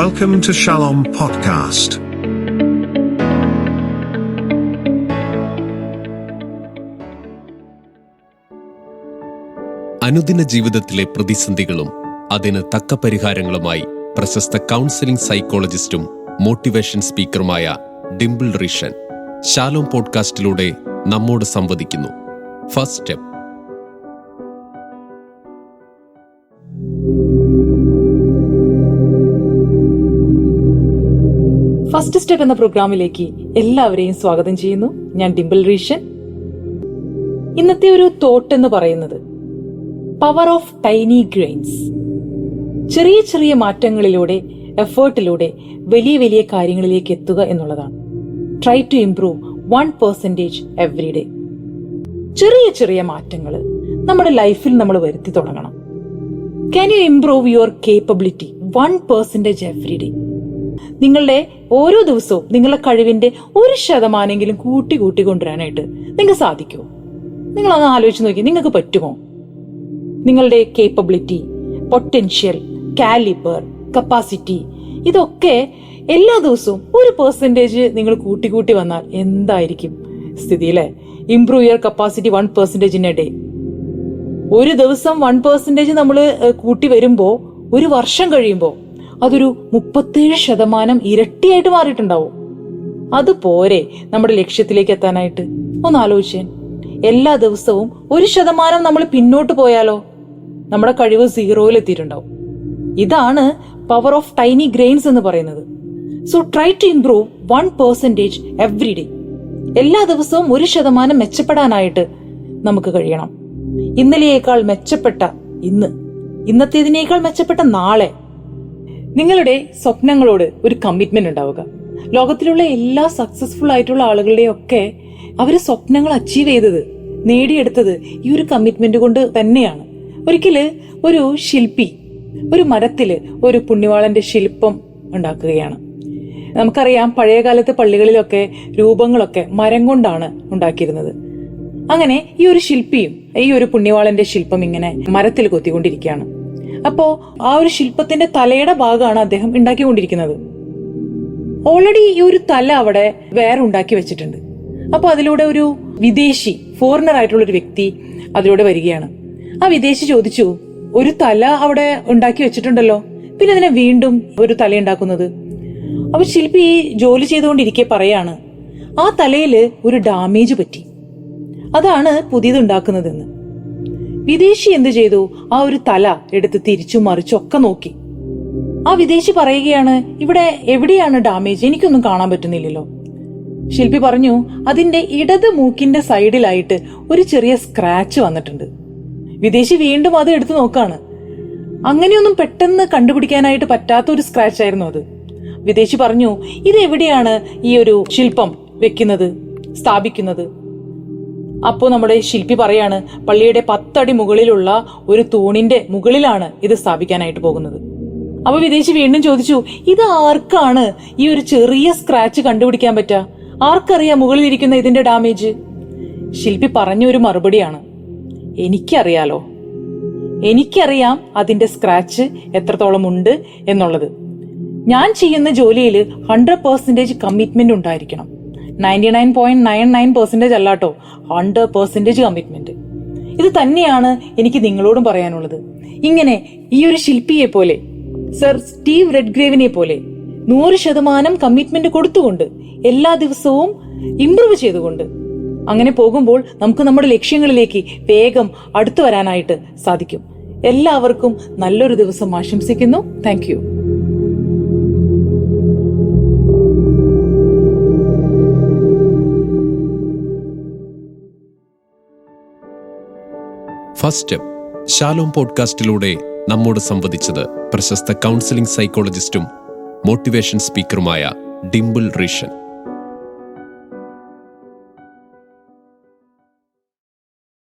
Welcome to Shalom Podcast. അനുദിന ജീവിതത്തിലെ പ്രതിസന്ധികളും അതിന് തക്ക പരിഹാരങ്ങളുമായി പ്രശസ്ത കൗൺസിലിംഗ് സൈക്കോളജിസ്റ്റും മോട്ടിവേഷൻ സ്പീക്കറുമായ ഡിംപിൾ റിഷൻ ശാലോം പോഡ്കാസ്റ്റിലൂടെ നമ്മോട് സംവദിക്കുന്നു. ഫസ്റ്റ് സ്റ്റെപ്പ് ഫസ്റ്റ് സ്റ്റെപ്പ് എന്ന പ്രോഗ്രാമിലേക്ക് എല്ലാവരെയും സ്വാഗതം ചെയ്യുന്നു. ഞാൻ ഡിംപിൾ റീഷൻ. ഇന്നത്തെ ഒരു തോട്ട് എന്ന് പറയുന്നത് പവർ ഓഫ് ടൈനി ഗ്രെയിൻസ് ചെറിയ ചെറിയ മാറ്റങ്ങളിലൂടെ എഫേർട്ടിലൂടെ വലിയ വലിയ കാര്യങ്ങളിലേക്ക് എത്തുക എന്നുള്ളതാണ്. Try to improve one percentage every day ചെറിയ ചെറിയ മാറ്റങ്ങൾ നമ്മുടെ ലൈഫിൽ നമ്മൾ വരുത്തി തുടങ്ങണം. Can you improve your capability one percentage every day നിങ്ങളുടെ ഓരോ ദിവസവും നിങ്ങളുടെ കഴിവിന്റെ ഒരു ശതമാനെങ്കിലും കൂട്ടി കൂട്ടി കൊണ്ടുവരാനായിട്ട് നിങ്ങൾക്ക് സാധിക്കുമോ നിങ്ങൾ അങ്ങ് ആലോചിച്ച് നോക്കി നിങ്ങൾക്ക് പറ്റുമോ? നിങ്ങളുടെ കേപ്പബിലിറ്റി പൊട്ടൻഷ്യൽ കാലിബർ കപ്പാസിറ്റി ഇതൊക്കെ എല്ലാ ദിവസവും ഒരു പെർസെന്റേജ് നിങ്ങൾ കൂട്ടി കൂട്ടി വന്നാൽ എന്തായിരിക്കും സ്ഥിതി അല്ലേ? Improve your capacity one percentage in a day ഒരു ദിവസം വൺ പെർസെന്റേജ് നമ്മൾ കൂട്ടി വരുമ്പോൾ ഒരു വർഷം കഴിയുമ്പോൾ അതൊരു മുപ്പത്തേഴ് ശതമാനം ഇരട്ടിയായിട്ട് മാറിയിട്ടുണ്ടാവും. അതുപോരെ നമ്മുടെ ലക്ഷ്യത്തിലേക്ക് എത്താനായിട്ട്? ഒന്ന് ആലോചിച്ചേ. എല്ലാ ദിവസവും ഒരു ശതമാനം നമ്മൾ പിന്നോട്ട് പോയാലോ? നമ്മുടെ കഴിവ് സീറോയിൽ എത്തിയിട്ടുണ്ടാവും. ഇതാണ് പവർ ഓഫ് ടൈനി ഗ്രെയിൻസ് എന്ന് പറയുന്നത്. So try to improve one percentage every day എല്ലാ ദിവസവും ഒരു ശതമാനം മെച്ചപ്പെടാനായിട്ട് നമുക്ക് കഴിയണം. ഇന്നലെയേക്കാൾ മെച്ചപ്പെട്ട ഇന്ന്. ഇന്നത്തേതിനേക്കാൾ മെച്ചപ്പെട്ട നാളെ. നിങ്ങളുടെ സ്വപ്നങ്ങളോട് ഒരു കമ്മിറ്റ്മെന്റ് ഉണ്ടാവുക. ലോകത്തിലുള്ള എല്ലാ സക്സസ്ഫുൾ ആയിട്ടുള്ള ആളുകളുടെയും ഒക്കെ അവർ സ്വപ്നങ്ങൾ അച്ചീവ് ചെയ്തത് നേടിയെടുത്തത് ഈ ഒരു കമ്മിറ്റ്മെന്റ് കൊണ്ട് തന്നെയാണ്. ഒരിക്കൽ ഒരു ശില്പി ഒരു മരത്തിൽ ഒരു പുണ്യവാളന്റെ ശില്പം ഉണ്ടാക്കുകയാണ്. നമുക്കറിയാം പഴയ കാലത്ത് പള്ളികളിലൊക്കെ രൂപങ്ങളൊക്കെ മരം കൊണ്ടാണ് ഉണ്ടാക്കിയിരുന്നത്. അങ്ങനെ ഈ ഒരു ശില്പിയും ഈ ഒരു പുണ്യവാളന്റെ ശില്പം ഇങ്ങനെ മരത്തിൽ കൊത്തിക്കൊണ്ടിരിക്കുകയാണ്. അപ്പോ ആ ഒരു ശില്പത്തിന്റെ തലയുടെ ഭാഗമാണ് അദ്ദേഹം ഉണ്ടാക്കിക്കൊണ്ടിരിക്കുന്നത്. ഓൾറെഡി ഈ ഒരു തല അവിടെ വേറെ ഉണ്ടാക്കി വെച്ചിട്ടുണ്ട്. അപ്പൊ അതിലൂടെ ഒരു വിദേശി ഫോറിനർ ആയിട്ടുള്ള ഒരു വ്യക്തി അതിലൂടെ വരികയാണ്. ആ വിദേശി ചോദിച്ചു ഒരു തല അവിടെ ഉണ്ടാക്കി വെച്ചിട്ടുണ്ടല്ലോ. പിന്നെ അതിനെ വീണ്ടും ഒരു തല ഉണ്ടാക്കുന്നത്? അപ്പൊ ശില്പി ഈ ജോലി ചെയ്തുകൊണ്ടിരിക്കെ പറയാണ് ആ തലയിൽ ഒരു ഡാമേജ് പറ്റി. അതാണ് പുതിയത് ഉണ്ടാക്കുന്നതെന്ന് വിദേശി എന്ത് ചെയ്തു? ആ ഒരു തല എടുത്ത് തിരിച്ചു മറിച്ചൊക്കെ നോക്കി. ആ വിദേശി പറയുകയാണ് ഇവിടെ എവിടെയാണ് ഡാമേജ് എനിക്കൊന്നും കാണാൻ പറ്റുന്നില്ലല്ലോ. ശില്പി പറഞ്ഞു അതിന്റെ ഇടത് മൂക്കിന്റെ സൈഡിലായിട്ട് ഒരു ചെറിയ സ്ക്രാച്ച് വന്നിട്ടുണ്ട്. വിദേശി വീണ്ടും അത് എടുത്തു നോക്കാണ്. അങ്ങനെയൊന്നും പെട്ടെന്ന് കണ്ടുപിടിക്കാനായിട്ട് പറ്റാത്ത ഒരു സ്ക്രാച്ച് ആയിരുന്നു അത്. വിദേശി പറഞ്ഞു ഇത് എവിടെയാണ് ഈ ഒരു ശില്പം വെക്കുന്നത് സ്ഥാപിക്കുന്നത്? അപ്പോ നമ്മുടെ ശില്പി പറയാണ് പള്ളിയുടെ പത്തടി മുകളിലുള്ള ഒരു തൂണിന്റെ മുകളിലാണ് ഇത് സ്ഥാപിക്കാനായിട്ട് പോകുന്നത്. അപ്പൊ വിദേശി വീണ്ടും ചോദിച്ചു ഇത് ആർക്കാണ് ഈ ഒരു ചെറിയ സ്ക്രാച്ച് കണ്ടുപിടിക്കാൻ പറ്റുക ആർക്കറിയാം മുകളിലിരിക്കുന്ന ഇതിന്റെ ഡാമേജ് ശില്പി പറഞ്ഞ ഒരു മറുപടിയാണ് എനിക്കറിയാലോ. എനിക്കറിയാം അതിന്റെ സ്ക്രാച്ച് എത്രത്തോളം ഉണ്ട് എന്നുള്ളത്. ഞാൻ ചെയ്യുന്ന ജോലിയിൽ ഹൺഡ്രഡ് പെർസെന്റേജ് കമ്മിറ്റ്മെന്റ് ഉണ്ടായിരിക്കണം. Ninety nine point nine nine percentage അല്ലാട്ടോ. Hundred percentage commitment ഇത് തന്നെയാണ് എനിക്ക് നിങ്ങളോടും പറയാനുള്ളത്. ഇങ്ങനെ ഈ ഒരു ശില്പിയെ പോലെ സർ സ്റ്റീവ് റെഡ്ഗ്രേവിനെ പോലെ നൂറ് ശതമാനം കമ്മിറ്റ്മെന്റ് കൊടുത്തുകൊണ്ട് എല്ലാ ദിവസവും ഇംപ്രൂവ് ചെയ്തുകൊണ്ട് അങ്ങനെ പോകുമ്പോൾ നമുക്ക് നമ്മുടെ ലക്ഷ്യങ്ങളിലേക്ക് വേഗം അടുത്തു വരാനായിട്ട് സാധിക്കും. എല്ലാവർക്കും നല്ലൊരു ദിവസം ആശംസിക്കുന്നു. താങ്ക് ഫസ്റ്റ് സ്റ്റെപ്പ് ശാലോം പോഡ്കാസ്റ്റിലൂടെ നമ്മോട് സംവദിച്ചത് പ്രശസ്ത കൗൺസിലിംഗ് സൈക്കോളജിസ്റ്റും മോട്ടിവേഷൻ സ്പീക്കറുമായ ഡിംപിൾ റിഷൻ.